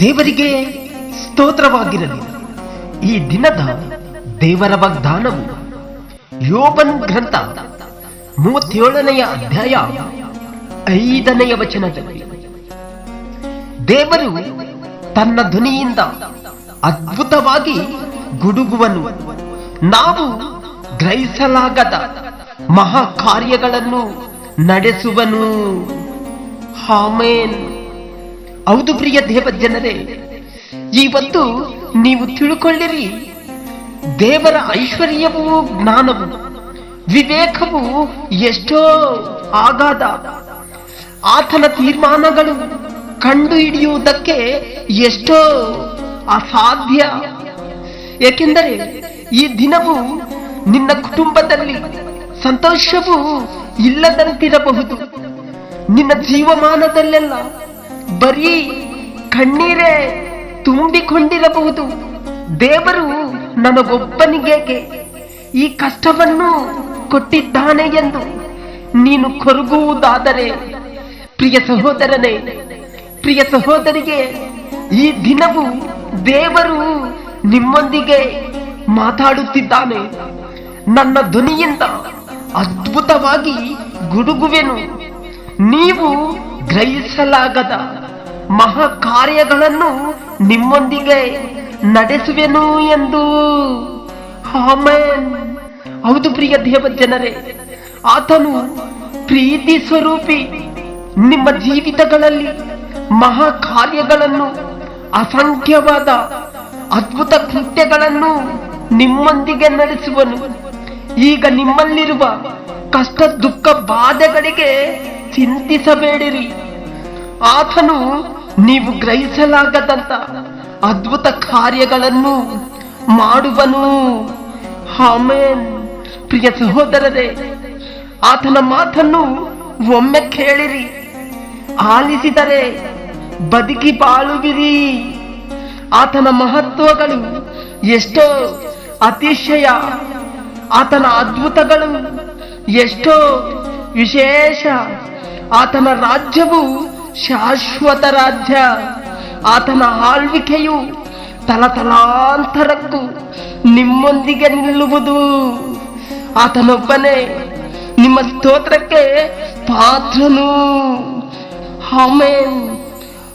ದೇವರಿಗೆ ಸ್ತೋತ್ರವಾಗಿರಲಿ. ಈ ದಿನದ ದೇವರ ವಾಗ್ದಾನವು ಯೋಬನ್ ಗ್ರಂಥ ಮೂವತ್ತೇಳನೆಯ ಅಧ್ಯಾಯ ಐದನೆಯ ವಚನದಲ್ಲಿ. ದೇವರು ತನ್ನ ಧ್ವನಿಯಿಂದ ಅದ್ಭುತವಾಗಿ ಗುಡುಗುವನು. ನಾವು ಗ್ರಹಿಸಲಾಗದ ಮಹಾ ಕಾರ್ಯಗಳನ್ನು ನಡೆಸುವನು. ಹಾಮೇನ್ ಹೌದು ಪ್ರಿಯ ದೇವ ಜನರೇ ಇವತ್ತು ನೀವು ತಿಳ್ಕೊಳ್ಳಿರಿ, ದೇವರ ಐಶ್ವರ್ಯವೂ ಜ್ಞಾನವು ವಿವೇಕವು ಎಷ್ಟೋ ಆಗಾದ ಆತನ ತೀರ್ಮಾನಗಳು ಕಂಡು ಹಿಡಿಯುವುದಕ್ಕೆ ಎಷ್ಟೋ ಅಸಾಧ್ಯ. ಏಕೆಂದರೆ ಈ ದಿನವು ನಿನ್ನ ಕುಟುಂಬದಲ್ಲಿ ಸಂತೋಷವು ಇಲ್ಲದಂತಿರಬಹುದು. ನಿನ್ನ ಜೀವಮಾನದಲ್ಲೆಲ್ಲ ಬರೀ ಕಣ್ಣೀರೇ ತುಂಬಿಕೊಂಡಿರಬಹುದು. ದೇವರು ನನಗೊಬ್ಬನಿಗೇಕೆ? ಈ ಕಷ್ಟವನ್ನು ಕೊಟ್ಟಿದ್ದಾನೆ ಎಂದು ನೀನು ಕೊರಗುವುದಾದರೆ, ಪ್ರಿಯ ಸಹೋದರನೇ, ಪ್ರಿಯ ಸಹೋದರಿಗೆ ಈ ದಿನವೂ ದೇವರು ನಿಮ್ಮೊಂದಿಗೆ ಮಾತಾಡುತ್ತಿದ್ದಾನೆ. ನನ್ನ ಧ್ವನಿಯಿಂದ ಅದ್ಭುತವಾಗಿ ಗುಡುಗುವೆನು. ನೀವು ಗ್ರಹಿಸಲಾಗದ ಮಹಾ ಕಾರ್ಯಗಳನ್ನು ನಿಮ್ಮೊಂದಿಗೆ ನಡೆಸುವೆನು ಎಂದು. ಆಮೇನ್. ಹೌದು ಪ್ರಿಯ ದೇವ ಜನರೇ ಆತನು ಪ್ರೀತಿ ಸ್ವರೂಪಿ. ನಿಮ್ಮ ಜೀವಿತಗಳಲ್ಲಿ ಮಹಾ ಕಾರ್ಯಗಳನ್ನು ಅಸಂಖ್ಯವಾದ ಅದ್ಭುತ ಕೃತ್ಯಗಳನ್ನು ನಿಮ್ಮೊಂದಿಗೆ ನಡೆಸುವನು. ಈಗ ನಿಮ್ಮಲ್ಲಿರುವ ಕಷ್ಟ ದುಃಖ ಬಾಧೆಗಳಿಗೆ ಚಿಂತಿಸಬೇಡಿರಿ. ಆತನು ನೀವು ಗ್ರಹಿಸಲಾಗದಂತ ಅದ್ಭುತ ಕಾರ್ಯಗಳನ್ನು ಮಾಡುವನು. ಆಮೇನ್. ಪ್ರಿಯ ಸಹೋದರರೇ, ಆತನ ಮಾತನ್ನು ಒಮ್ಮೆ ಕೇಳಿರಿ. ಆಲಿಸಿದರೆ ಬದುಕಿ ಬಾಳುವಿರಿ. ಆತನ ಮಹತ್ವಗಳು ಎಷ್ಟೋ ಅತಿಶಯ ಆತನ ಅದ್ಭುತಗಳು ಎಷ್ಟೋ ವಿಶೇಷ. ಆತನ ರಾಜ್ಯವು ಶಾಶ್ವತ ರಾಜ್ಯ. ಆತನ ಆಳ್ವಿಕೆಯು ತಲತಲಾಂತರಕ್ಕೂ ನಿಮ್ಮೊಂದಿಗೆ ನಿಲ್ಲುವುದು. ಆತನೊಬ್ಬನೇ ನಿಮ್ಮ ಸ್ತೋತ್ರಕ್ಕೆ ಪಾತ್ರನು. ಆಮೇನ್.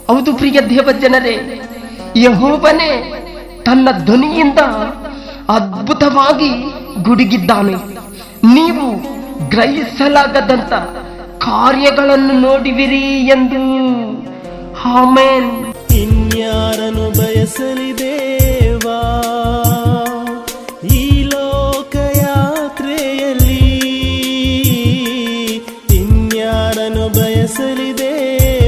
ಹೌದು ಪ್ರಿಯ ದೇವ ಜನರೇ ಯಹೋಬನೇ ತನ್ನ ಧ್ವನಿಯಿಂದ ಅದ್ಭುತವಾಗಿ ಗುಡುಗಿದ್ದಾನೆ. ನೀವು ಗ್ರಹಿಸಲಾಗದಂತ ಕಾರ್ಯಗಳನ್ನು ನೋಡುವಿರಿ ಎಂದು. ಆಮೇನ್. ಇನ್ಯಾರನು ಬಯಸಲಿ ದೇವಾ ಈ ಬಯಸಲಿ ದೇವಾ.